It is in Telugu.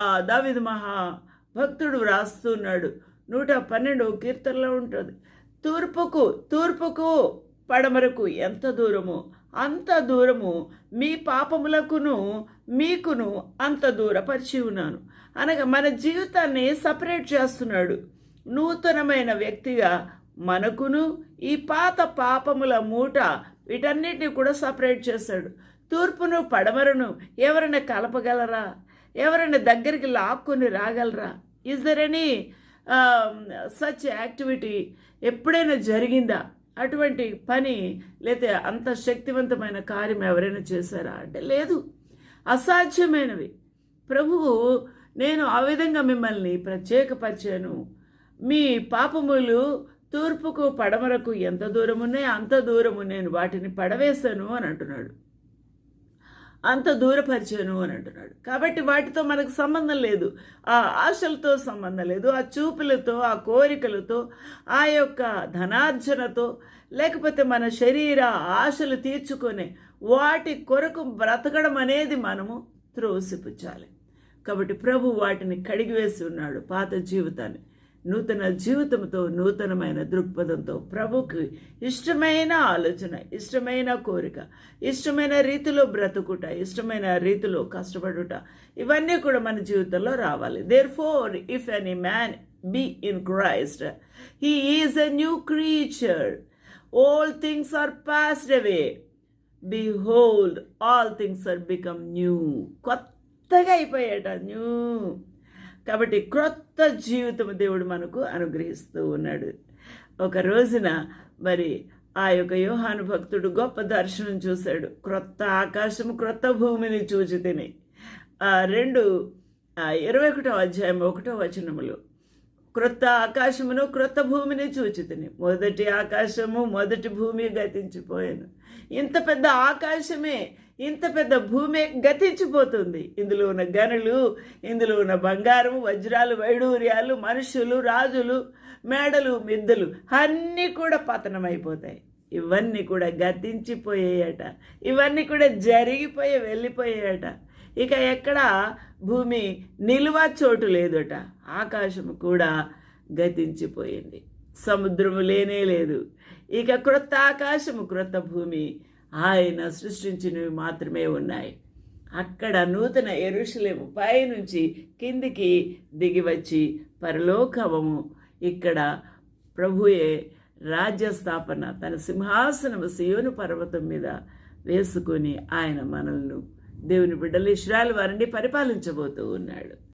దావిది మహా భక్తుడు వ్రాస్తున్నాడు. నూట పన్నెండు కీర్తనలో ఉంటుంది. తూర్పుకు తూర్పుకు పడమరకు ఎంత దూరము? అంత దూరము మీ పాపములకును మీకును అంత దూరపరిచి ఉన్నాను. అనగా మన జీవితాన్ని సపరేట్ చేస్తున్నాడు. నూతనమైన వ్యక్తిగా మనకును ఈ పాత పాపముల మూట వీటన్నిటిని కూడా సపరేట్ చేశాడు. తూర్పును పడమరను ఎవరైనా కలపగలరా? ఎవరైనా దగ్గరికి లాక్కుని రాగలరా? Is there any such activity ఎప్పుడైనా జరిగిందా? అటువంటి పని లేతే అంత శక్తివంతమైన కార్యం ఎవరైనా చేశారా? అంటే లేదు. అసాధ్యమైనవి. ప్రభువు నేను ఆ విధంగా మిమ్మల్ని ప్రత్యేకపరిచాను. మీ పాపములు తూర్పుకు పడమరకు ఎంత దూరం ఉన్నాయో అంత దూరము నేను వాటిని పడవేశాను అని అంటున్నాడు. అంత దూరపరిచాను అని అంటున్నాడు. కాబట్టి వాటితో మనకు సంబంధం లేదు. ఆ ఆశలతో సంబంధం లేదు. ఆ చూపులతో ఆ కోరికలతో ఆ యొక్క ధనార్జనతో లేకపోతే మన శరీర ఆశలు తీర్చుకొని వాటి కొరకు బ్రతకడం అనేది మనము త్రోసిపుచ్చాలి. కాబట్టి ప్రభు వాటిని కడిగివేసి ఉన్నాడు పాత జీవితాన్ని. నూతన జీవితంతో నూతనమైన దృక్పథంతో ప్రభుకి ఇష్టమైన ఆలోచన ఇష్టమైన కోరిక ఇష్టమైన రీతిలో బ్రతుకుట ఇష్టమైన రీతిలో కష్టపడుట ఇవన్నీ కూడా మన జీవితంలో రావాలి. Therefore if any man be in Christ he is a new creature old things are passed away behold all things are become new కొత్తగా అయిపోయాట న్యూ కాబట్టి క్రొత్త జీవితం దేవుడు మనకు అనుగ్రహిస్తూ ఉన్నాడు. ఒక రోజున మరి ఆ యొక్క యోహాను భక్తుడు గొప్ప దర్శనం చూశాడు. క్రొత్త ఆకాశం క్రొత్త భూమిని చూచి తిని. ఆ రెండు ఇరవై ఒకటో అధ్యాయం ఒకటో వచనములు. క్రొత్త ఆకాశమును క్రొత్త భూమిని చూచితిని మొదటి ఆకాశము మొదటి భూమి గతించిపోయాను. ఇంత పెద్ద ఆకాశమే ఇంత పెద్ద భూమి గతించిపోతుంది. ఇందులో ఉన్న గనులు ఇందులో ఉన్న బంగారం వజ్రాలు వైడూర్యాలు మనుషులు రాజులు మేడలు మిద్దలు అన్నీ కూడా పతనమైపోతాయి. ఇవన్నీ కూడా గతించిపోయాయట. ఇవన్నీ కూడా జరిగిపోయి వెళ్ళిపోయాయట. ఇక ఎక్కడ భూమి నిలువ చోటు లేదట. ఆకాశం కూడా గతించిపోయింది. సముద్రము లేనే లేదు. ఇక క్రొత్త ఆకాశము క్రొత్త భూమి ఆయన సృష్టించినవి మాత్రమే ఉన్నాయి. అక్కడ నూతన ఎరుషులేము పై నుంచి కిందికి దిగివచ్చి పరలోకవము ఇక్కడ ప్రభుయే రాజ్య స్థాపన తన సింహాసనము సియోను పర్వతం మీద వేసుకొని ఆయన మనల్ని దేవుని బిడ్డలు ఇష్రాలు వారిని పరిపాలించబోతూ ఉన్నాడు.